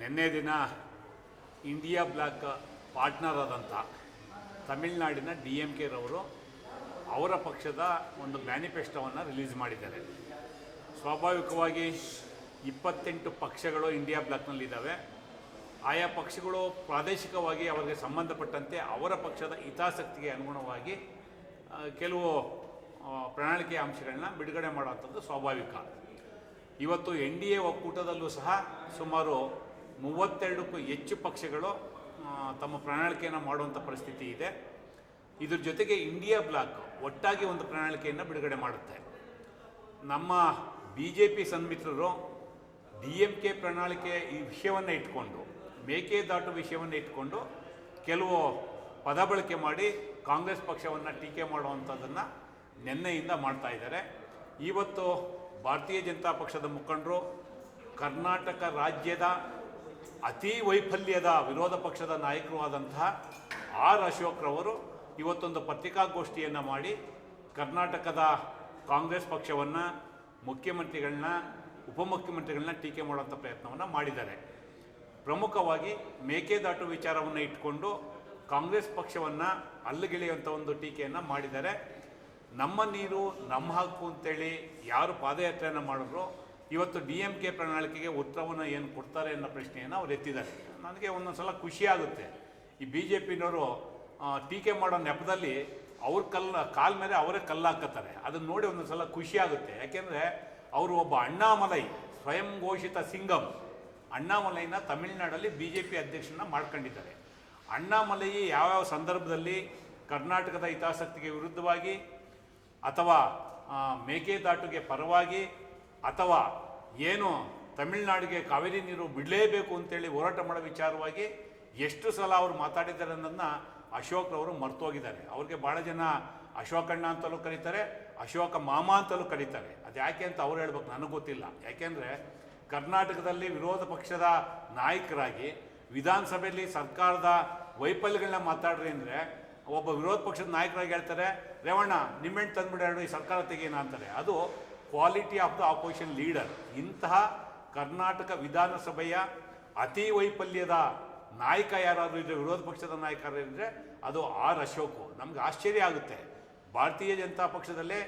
ನಿನ್ನೆ ದಿನ India block partner ಆದಂಥ ತಮಿಳ್ನಾಡಿನ ಡಿ ಎಂ ಕೆರವರು ಅವರ ಪಕ್ಷದ ಒಂದು ಮ್ಯಾನಿಫೆಸ್ಟೋವನ್ನು ರಿಲೀಸ್ ಮಾಡಿದ್ದಾರೆ. ಸ್ವಾಭಾವಿಕವಾಗಿ ಇಪ್ಪತ್ತೆಂಟು ಪಕ್ಷಗಳು ಇಂಡಿಯಾ ಬ್ಲಾಕ್ನಲ್ಲಿದ್ದಾವೆ. ಆಯಾ ಪಕ್ಷಗಳು ಪ್ರಾದೇಶಿಕವಾಗಿ ಅವರಿಗೆ ಸಂಬಂಧಪಟ್ಟಂತೆ ಅವರ ಪಕ್ಷದ ಹಿತಾಸಕ್ತಿಗೆ ಅನುಗುಣವಾಗಿ ಕೆಲವು ಪ್ರಣಾಳಿಕೆಯ ಪ್ರಣಾಳಿಕೆ ಅಂಶಗಳನ್ನ ಬಿಡುಗಡೆ ಮಾಡುವಂಥದ್ದು ಸ್ವಾಭಾವಿಕ. ಇವತ್ತು ಎನ್ ಡಿ ಎ ಒಕ್ಕೂಟದಲ್ಲೂ ಸಹ ಸುಮಾರು ಮೂವತ್ತೆರಡಕ್ಕೂ ಹೆಚ್ಚು ಪಕ್ಷಗಳು ತಮ್ಮ ಪ್ರಣಾಳಿಕೆಯನ್ನು ಮಾಡುವಂಥ ಪರಿಸ್ಥಿತಿ ಇದೆ. ಇದ್ರ ಜೊತೆಗೆ ಇಂಡಿಯಾ ಬ್ಲಾಕ್ ಒಟ್ಟಾಗಿ ಒಂದು ಪ್ರಣಾಳಿಕೆಯನ್ನು ಬಿಡುಗಡೆ ಮಾಡುತ್ತೆ. ನಮ್ಮ ಬಿ ಜೆ ಪಿ ಸನ್ಮಿತ್ರರು ಡಿ ಎಂ ಕೆ ಪ್ರಣಾಳಿಕೆ ಈ ವಿಷಯವನ್ನು ಇಟ್ಕೊಂಡು ಮೇಕೆದಾಟು ವಿಷಯವನ್ನು ಇಟ್ಕೊಂಡು ಕೆಲವು ಪದ ಬಳಕೆ ಮಾಡಿ ಕಾಂಗ್ರೆಸ್ ಪಕ್ಷವನ್ನು ಟೀಕೆ ಮಾಡುವಂಥದ್ದನ್ನು ನೆನ್ನೆಯಿಂದ ಮಾಡ್ತಾ ಇದ್ದಾರೆ. ಇವತ್ತು ಭಾರತೀಯ ಜನತಾ ಪಕ್ಷದ ಮುಖಂಡರು ಕರ್ನಾಟಕ ರಾಜ್ಯದ ಅತಿ ವೈಫಲ್ಯದ ವಿರೋಧ ಪಕ್ಷದ ನಾಯಕರು ಆದಂತಹ ಆರ್ ಅಶೋಕ್ರವರು ಇವತ್ತೊಂದು ಪತ್ರಿಕಾಗೋಷ್ಠಿಯನ್ನು ಮಾಡಿ ಕರ್ನಾಟಕದ ಕಾಂಗ್ರೆಸ್ ಪಕ್ಷವನ್ನು ಮುಖ್ಯಮಂತ್ರಿಗಳನ್ನ, ಉಪಮುಖ್ಯಮಂತ್ರಿಗಳನ್ನ ಟೀಕೆ ಮಾಡುವಂಥ ಪ್ರಯತ್ನವನ್ನು ಮಾಡಿದ್ದಾರೆ. ಪ್ರಮುಖವಾಗಿ ಮೇಕೆದಾಟು ವಿಚಾರವನ್ನು ಇಟ್ಕೊಂಡು ಕಾಂಗ್ರೆಸ್ ಪಕ್ಷವನ್ನು ಅಲ್ಲಗೆಳೆಯುವಂಥ ಒಂದು ಟೀಕೆಯನ್ನು ಮಾಡಿದ್ದಾರೆ. ನಮ್ಮ ನೀರು, ನಮ್ಮ ಹಕ್ಕು ಅಂತೇಳಿ ಯಾರು ಪಾದಯಾತ್ರೆಯನ್ನು ಮಾಡಿದ್ರು ಇವತ್ತು ಡಿ ಎಂ ಕೆ ಪ್ರಣಾಳಿಕೆಗೆ ಉತ್ತರವನ್ನು ಏನು ಕೊಡ್ತಾರೆ ಅನ್ನೋ ಪ್ರಶ್ನೆಯನ್ನು ಅವ್ರು ಎತ್ತಿದ್ದಾರೆ. ನನಗೆ ಒಂದೊಂದು ಸಲ ಖುಷಿಯಾಗುತ್ತೆ ಈ ಬಿ ಜೆ ಪಿನವರು ಟೀಕೆ ಮಾಡೋ ನೆಪದಲ್ಲಿ ಅವ್ರ ಕಲ್ಲ, ಕಾಲ ಮೇಲೆ ಅವರೇ ಕಲ್ಲಾಕತ್ತಾರೆ ಅದನ್ನು ನೋಡಿ ಒಂದೊಂದು ಸಲ ಖುಷಿ ಆಗುತ್ತೆ. ಯಾಕೆಂದರೆ ಅವರು ಒಬ್ಬ ಅಣ್ಣಾಮಲೈ, ಸ್ವಯಂ ಘೋಷಿತ ಸಿಂಗಂ ಅಣ್ಣಾಮಲೈನ ತಮಿಳುನಾಡಲ್ಲಿ ಬಿ ಜೆ ಪಿ ಅಧ್ಯಕ್ಷನ ಮಾಡ್ಕೊಂಡಿದ್ದಾರೆ. ಅಣ್ಣಾಮಲೈ ಯಾವ್ಯಾವ ಸಂದರ್ಭದಲ್ಲಿ ಕರ್ನಾಟಕದ ಹಿತಾಸಕ್ತಿಗೆ ವಿರುದ್ಧವಾಗಿ ಅಥವಾ ಮೇಕೆದಾಟುಗೆ ಪರವಾಗಿ ಅಥವಾ ಏನು ತಮಿಳುನಾಡಿಗೆ ಕಾವೇರಿ ನೀರು ಬಿಡಲೇಬೇಕು ಅಂತೇಳಿ ಹೋರಾಟ ಮಾಡೋ ವಿಚಾರವಾಗಿ ಎಷ್ಟು ಸಲ ಅವರು ಮಾತಾಡಿದ್ದಾರೆ ಅನ್ನೋದನ್ನ ಅಶೋಕ್ರವರು ಮರ್ತೋಗಿದ್ದಾರೆ ಅವ್ರಿಗೆ ಭಾಳ ಜನ ಅಶೋಕಣ್ಣ ಅಂತಲೂ ಕರೀತಾರೆ, ಅಶೋಕ ಮಾಮ ಅಂತಲೂ ಕರೀತಾರೆ. ಅದು ಯಾಕೆ ಅಂತ ಅವ್ರು ಹೇಳ್ಬೇಕು, ನನಗೆ ಗೊತ್ತಿಲ್ಲ. ಯಾಕೆಂದರೆ ಕರ್ನಾಟಕದಲ್ಲಿ ವಿರೋಧ ಪಕ್ಷದ ನಾಯಕರಾಗಿ ವಿಧಾನಸಭೆಯಲ್ಲಿ ಸರ್ಕಾರದ ವೈಫಲ್ಯಗಳನ್ನ ಮಾತಾಡ್ರಿ ಅಂದರೆ ಒಬ್ಬ ವಿರೋಧ ಪಕ್ಷದ ನಾಯಕರಾಗಿ ಹೇಳ್ತಾರೆ, ರೇವಣ್ಣ ನಿಮ್ಮೆಣ್ಣು ತಂದ್ಬಿಡೋಣ ಈ ಸರ್ಕಾರ ತೆಗೀನ ಅಂತಾರೆ. ಅದು quality of the opposition leader ಇಂತಹ ಕರ್ನಾಟಕ ವಿಧಾನಸಭೆಯ ಅತಿ ವೈಫಲ್ಯದ ನಾಯಕ ಯಾರಾದರೂ ಇದ್ದರೆ ವಿರೋಧ ಪಕ್ಷದ ನಾಯಕ ಅದು ಆರ್ ಅಶೋಕು. ನಮ್ಗೆ ಆಶ್ಚರ್ಯ ಆಗುತ್ತೆ. ಭಾರತೀಯ ಜನತಾ ಪಕ್ಷದಲ್ಲೇ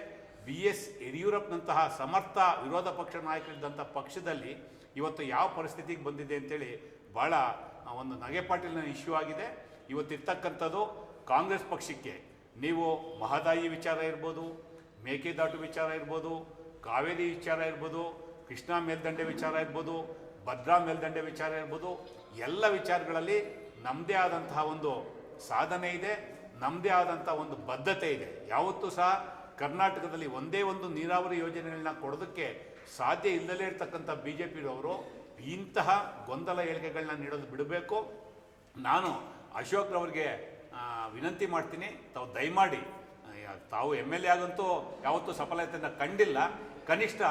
ಬಿ ಎಸ್ ಯಡಿಯೂರಪ್ಪನಂತಹ ಸಮರ್ಥ ವಿರೋಧ ಪಕ್ಷ ನಾಯಕರಿದ್ದಂಥ ಪಕ್ಷದಲ್ಲಿ ಇವತ್ತು ಯಾವ ಪರಿಸ್ಥಿತಿಗೆ ಬಂದಿದೆ ಅಂತೇಳಿ ಭಾಳ ಒಂದು ನಗೆಪಾಟಿಲಿನ ಇಶ್ಯೂ ಆಗಿದೆ. ಇವತ್ತಿರ್ತಕ್ಕಂಥದ್ದು ಕಾಂಗ್ರೆಸ್ ಪಕ್ಷಕ್ಕೆ. ನೀವು ಮಹದಾಯಿ ವಿಚಾರ ಇರ್ಬೋದು, ಮೇಕೆದಾಟು ವಿಚಾರ ಇರ್ಬೋದು ಕಾವೇರಿ ವಿಚಾರ ಇರ್ಬೋದು ಕೃಷ್ಣ ಮೇಲ್ದಂಡೆ ವಿಚಾರ ಇರ್ಬೋದು ಭದ್ರಾ ಮೇಲ್ದಂಡೆ ವಿಚಾರ ಇರ್ಬೋದು ಎಲ್ಲ ವಿಚಾರಗಳಲ್ಲಿ ನಮ್ಮದೇ ಆದಂತಹ ಒಂದು ಸಾಧನೆ ಇದೆ ನಮ್ಮದೇ ಆದಂಥ ಒಂದು ಬದ್ಧತೆ ಇದೆ. ಯಾವತ್ತೂ ಸಹ ಕರ್ನಾಟಕದಲ್ಲಿ ಒಂದೇ ಒಂದು ನೀರಾವರಿ ಯೋಜನೆಗಳನ್ನ ಕೊಡೋದಕ್ಕೆ ಸಾಧ್ಯ ಇಲ್ಲದೇ ಇರ್ತಕ್ಕಂಥ ಬಿ ಜೆ ಪಿಯವರು ಇಂತಹ ಗೊಂದಲ ಹೇಳಿಕೆಗಳನ್ನ ನೀಡೋದು ಬಿಡಬೇಕು. ನಾನು ಅಶೋಕ್ರವ್ರಿಗೆ ಆ, ವಿನಂತಿ ಮಾಡ್ತೀನಿ ತಾವು ದಯಮಾಡಿ ತಾವು ಎಂ ಎಲ್ ಎ ಆಗಂತೂ ಯಾವತ್ತೂ ಸಫಲತೆಯನ್ನು ಕಂಡಿಲ್ಲ. ಕನಿಷ್ಠ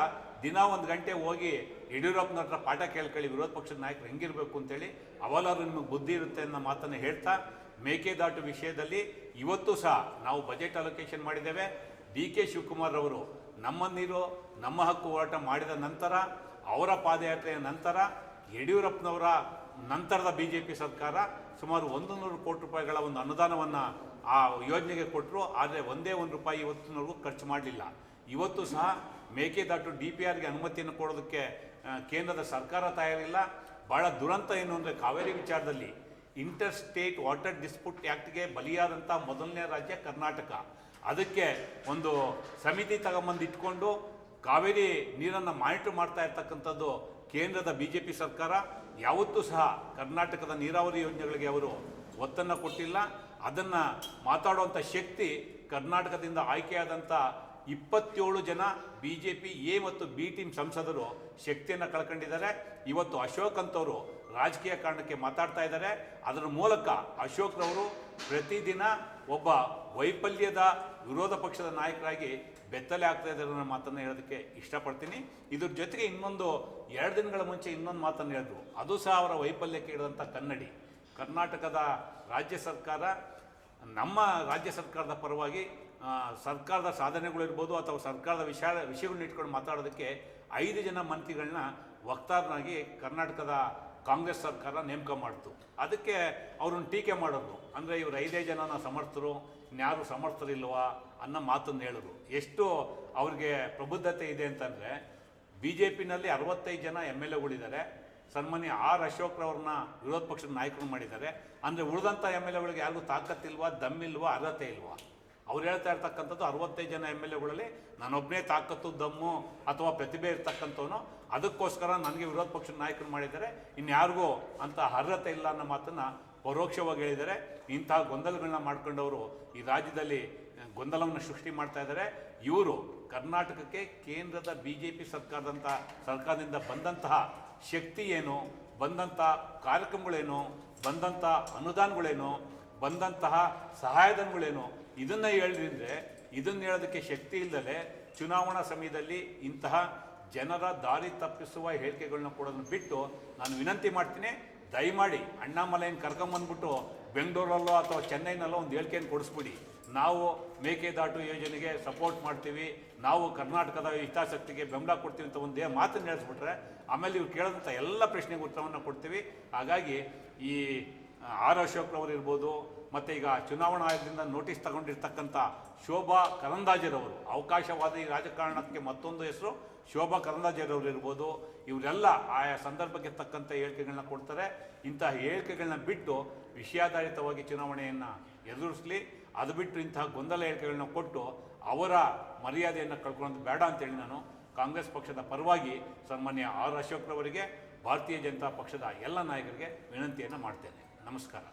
ದಿನ ಒಂದು ಗಂಟೆ ಹೋಗಿ ಯಡಿಯೂರಪ್ಪನ ಹತ್ರ ಪಾಠ ಕೇಳ್ಕೊಳ್ಳಿ, ವಿರೋಧ ಪಕ್ಷದ ನಾಯಕರು ಹೆಂಗಿರಬೇಕು ಅಂತೇಳಿ ಅವಲಾದ್ರೂ ನಿಮಗೆ ಬುದ್ಧಿ ಇರುತ್ತೆ ಅನ್ನೋ ಮಾತನ್ನು ಹೇಳ್ತಾ, ಮೇಕೆದಾಟು ವಿಷಯದಲ್ಲಿ ಇವತ್ತು ಸಹ ನಾವು ಬಜೆಟ್ ಅಲೋಕೇಶನ್ ಮಾಡಿದ್ದೇವೆ. ಡಿ ಕೆ ಶಿವಕುಮಾರ್ ಅವರು ನಮ್ಮ ನಮ್ಮ ಹಕ್ಕು ಹೋರಾಟ ಮಾಡಿದ ನಂತರ, ಅವರ ಪಾದಯಾತ್ರೆಯ ನಂತರ, ಯಡಿಯೂರಪ್ಪನವರ ನಂತರದ ಬಿ ಜೆ ಪಿ ಸರ್ಕಾರ ಸುಮಾರು ಒಂದು ನೂರು ಕೋಟಿ ರೂಪಾಯಿಗಳ ಒಂದು ಅನುದಾನವನ್ನು ಆ ಯೋಜನೆಗೆ ಕೊಟ್ಟರು ಆದರೆ ಒಂದೇ ಒಂದು ರೂಪಾಯಿ ಇವತ್ತಿನವರೆಗೂ ಖರ್ಚು ಮಾಡಲಿಲ್ಲ. ಇವತ್ತು ಸಹ ಮೇಕೆದಾಟು ಡಿ ಪಿ ಆರ್ಗೆ ಅನುಮತಿಯನ್ನು ಕೊಡೋದಕ್ಕೆ ಕೇಂದ್ರದ ಸರ್ಕಾರ ತಯಾರಿಲ್ಲ. ಭಾಳ ದುರಂತ ಏನು ಅಂದರೆ ಕಾವೇರಿ ವಿಚಾರದಲ್ಲಿ ಇಂಟರ್ ಸ್ಟೇಟ್ ವಾಟರ್ ಡಿಸ್ಪ್ಯೂಟ್ ಆ್ಯಕ್ಟ್ಗೆ ಬಲಿಯಾದಂಥ ಮೊದಲನೇ ರಾಜ್ಯ ಕರ್ನಾಟಕ. ಅದಕ್ಕೆ ಒಂದು ಸಮಿತಿ ತಗೊಂಬಂದು ಇಟ್ಕೊಂಡು ಕಾವೇರಿ ನೀರನ್ನು ಮಾನಿಟರ್ ಮಾಡ್ತಾ ಇರ್ತಕ್ಕಂಥದ್ದು ಕೇಂದ್ರದ ಬಿ ಜೆ ಪಿ ಸರ್ಕಾರ. ಯಾವತ್ತೂ ಸಹ ಕರ್ನಾಟಕದ ನೀರಾವರಿ ಯೋಜನೆಗಳಿಗೆ ಅವರು ಒತ್ತನ್ನು ಕೊಟ್ಟಿಲ್ಲ. ಅದನ್ನು ಮಾತಾಡುವಂಥ ಶಕ್ತಿ ಕರ್ನಾಟಕದಿಂದ ಆಯ್ಕೆಯಾದಂಥ ಇಪ್ಪತ್ತೇಳು ಜನ ಬಿ ಜೆ ಪಿ ಎ ಮತ್ತು ಬಿ ಟೀಮ್ ಸಂಸದರು ಶಕ್ತಿಯನ್ನು ಕಳ್ಕೊಂಡಿದ್ದಾರೆ. ಇವತ್ತು ಅಶೋಕ್ ಅಂತವರು ರಾಜಕೀಯ ಕಾರಣಕ್ಕೆ ಮಾತಾಡ್ತಾ ಇದ್ದಾರೆ. ಅದರ ಮೂಲಕ ಅಶೋಕ್ರವರು ಪ್ರತಿದಿನ ಒಬ್ಬ ವೈಫಲ್ಯದ ವಿರೋಧ ಪಕ್ಷದ ನಾಯಕರಾಗಿ ಬೆತ್ತಲೆ ಆಗ್ತಾ ಇದ್ದಾರೆ ಅನ್ನೋ ಮಾತನ್ನು ಹೇಳೋದಕ್ಕೆ ಇಷ್ಟಪಡ್ತೀನಿ. ಇದ್ರ ಜೊತೆಗೆ ಇನ್ನೊಂದು ಎರಡು ದಿನಗಳ ಮುಂಚೆ ಇನ್ನೊಂದು ಮಾತನ್ನು ಹೇಳಿದ್ರು. ಅದು ಸಹ ಅವರ ವೈಫಲ್ಯಕ್ಕೆ ಇಡಿದಂಥ ಕನ್ನಡಿ. ಕರ್ನಾಟಕದ ರಾಜ್ಯ ಸರ್ಕಾರ ನಮ್ಮ ರಾಜ್ಯ ಸರ್ಕಾರದ ಪರವಾಗಿ ಸರ್ಕಾರದ ಸಾಧನೆಗಳಿರ್ಬೋದು ಅಥವಾ ಸರ್ಕಾರದ ವಿಷಯ, ವಿಷಯಗಳನ್ನ ಇಟ್ಕೊಂಡು ಮಾತಾಡೋದಕ್ಕೆ ಐದು ಜನ ಮಂತ್ರಿಗಳನ್ನ ವಕ್ತಾರನಾಗಿ ಕರ್ನಾಟಕದ ಕಾಂಗ್ರೆಸ್ ಸರ್ಕಾರ ನೇಮಕ ಮಾಡ್ತು. ಅದಕ್ಕೆ ಅವ್ರನ್ನ ಟೀಕೆ ಮಾಡೋದು. ಅಂದರೆ ಇವ್ರು ಐದೇ ಜನನ ಸಮರ್ಥರು, ಇನ್ಯಾರು ಸಮರ್ಥರಿಲ್ವಾ ಅನ್ನೋ ಮಾತನ್ನು ಹೇಳೋದು. ಎಷ್ಟು ಅವ್ರಿಗೆ ಪ್ರಬುದ್ಧತೆ ಇದೆ ಅಂತಂದರೆ ಬಿ ಜೆ ಪಿನಲ್ಲಿ ಅರವತ್ತೈದು ಜನ ಎಂ ಎಲ್ ಎಗಳಿದ್ದಾರೆ. ಸನ್ಮಾನ್ಯ ಆರ್ ಅಶೋಕ್ರವ್ರನ್ನ ವಿರೋಧ ಪಕ್ಷದ ನಾಯಕರು ಮಾಡಿದ್ದಾರೆ. ಅಂದರೆ ಉಳಿದಂಥ ಎಂ ಎಲ್ ಎಗಳಿಗೆ ಯಾರಿಗೂ ತಾಕತ್ತಿಲ್ವಾ, ದಮ್ಮಿಲ್ವಾ, ಅರ್ಹತೆ ಇಲ್ವಾ? ಅವ್ರು ಹೇಳ್ತಾ ಇರ್ತಕ್ಕಂಥದ್ದು ಅರವತ್ತೈದು ಜನ ಎಂ ಎಲ್ ಎಗಳಲ್ಲಿ ನಾನೊಬ್ಬನೇ ತಾಕತ್ತು, ದಮ್ಮು ಅಥವಾ ಪ್ರತಿಭೆ ಇರ್ತಕ್ಕಂಥವನು. ಅದಕ್ಕೋಸ್ಕರ ನನಗೆ ವಿರೋಧ ಪಕ್ಷದ ನಾಯಕರು ಮಾಡಿದ್ದಾರೆ. ಇನ್ಯಾರಿಗೂ ಅಂತ ಅರ್ಹತೆ ಇಲ್ಲ ಅನ್ನೋ ಮಾತನ್ನು ಪರೋಕ್ಷವಾಗಿ ಹೇಳಿದ್ದಾರೆ. ಇಂತಹ ಗೊಂದಲಗಳನ್ನ ಮಾಡ್ಕೊಂಡವರು ಈ ರಾಜ್ಯದಲ್ಲಿ ಗೊಂದಲವನ್ನು ಸೃಷ್ಟಿ ಮಾಡ್ತಾ ಇದ್ದಾರೆ. ಇವರು ಕರ್ನಾಟಕಕ್ಕೆ ಕೇಂದ್ರದ ಬಿ ಜೆ ಪಿ ಸರ್ಕಾರದಂಥ ಸರ್ಕಾರದಿಂದ ಬಂದಂತಹ ಶಕ್ತಿ ಏನು ಬಂದಂಥ ಕಾರ್ಯಕ್ರಮಗಳೇನು ಬಂದಂಥ ಅನುದಾನಗಳೇನು ಬಂದಂತಹ ಸಹಾಯಧನಗಳೇನು? ಇದನ್ನು ಹೇಳಿದ್ರೆ ಇದನ್ನು ಹೇಳೋದಕ್ಕೆ ಶಕ್ತಿ ಇಲ್ಲದೆ ಚುನಾವಣಾ ಸಮಯದಲ್ಲಿ ಇಂತಹ ಜನರ ದಾರಿ ತಪ್ಪಿಸುವ ಹೇಳಿಕೆಗಳನ್ನ ಕೊಡೋದನ್ನು ಬಿಟ್ಟು ನಾನು ವಿನಂತಿ ಮಾಡ್ತೀನಿ, ದಯಮಾಡಿ ಅಣ್ಣಾಮಲೆಯನ್ನು ಕರ್ಕೊಂಬಂದ್ಬಿಟ್ಟು ಬೆಂಗಳೂರಲ್ಲೋ ಅಥವಾ ಚೆನ್ನೈನಲ್ಲೋ ಒಂದು ಹೇಳಿಕೆಯನ್ನು ಕೊಡಿಸ್ಬಿಡಿ. ನಾವು ಮೇಕೆದಾಟು ಯೋಜನೆಗೆ ಸಪೋರ್ಟ್ ಮಾಡ್ತೀವಿ, ನಾವು ಕರ್ನಾಟಕದ ಹಿತಾಸಕ್ತಿಗೆ ಬೆಂಬಲ ಕೊಡ್ತೀವಿ ಅಂತ ಒಂದೇ ಮಾತನ್ನು ಹೇಳಿಸ್ಬಿಟ್ರೆ, ಆಮೇಲೆ ಇವ್ರು ಕೇಳಿದಂಥ ಎಲ್ಲ ಪ್ರಶ್ನೆಗೆ ಉತ್ತರವನ್ನು ಕೊಡ್ತೀವಿ. ಹಾಗಾಗಿ ಈ ಆರ್ ಅಶೋಕ್ರವರು ಇರ್ಬೋದು, ಮತ್ತು ಈಗ ಚುನಾವಣಾ ಆಯೋಗದಿಂದ ನೋಟಿಸ್ ತಗೊಂಡಿರ್ತಕ್ಕಂಥ ಶೋಭಾ ಕರಂದಾಜೆರವರು, ಅವಕಾಶವಾದಿ ರಾಜಕಾರಣಕ್ಕೆ ಮತ್ತೊಂದು ಹೆಸರು ಶೋಭಾ ಕರಂದಾಜೆರವರು ಇರ್ಬೋದು, ಇವರೆಲ್ಲ ಆಯಾ ಸಂದರ್ಭಕ್ಕೆ ತಕ್ಕಂಥ ಹೇಳಿಕೆಗಳನ್ನ ಕೊಡ್ತಾರೆ. ಇಂತಹ ಹೇಳಿಕೆಗಳನ್ನ ಬಿಟ್ಟು ವಿಷಯಾಧಾರಿತವಾಗಿ ಚುನಾವಣೆಯನ್ನು ಎದುರಿಸಲಿ. ಅದು ಬಿಟ್ಟು ಇಂತಹ ಗೊಂದಲ ಹೇಳಿಕೆಗಳನ್ನ ಕೊಟ್ಟು ಅವರ ಮರ್ಯಾದೆಯನ್ನು ಕಳ್ಕೊಳ್ಳೋದು ಬೇಡ ಅಂತೇಳಿ ನಾನು ಕಾಂಗ್ರೆಸ್ ಪಕ್ಷದ ಪರವಾಗಿ ಸನ್ಮಾನ್ಯ ಆರ್ ಅಶೋಕ್ರವರಿಗೆ ಭಾರತೀಯ ಜನತಾ ಪಕ್ಷದ ಎಲ್ಲ ನಾಯಕರಿಗೆ ವಿನಂತಿಯನ್ನು ಮಾಡ್ತೇನೆ. ನಮಸ್ಕಾರ.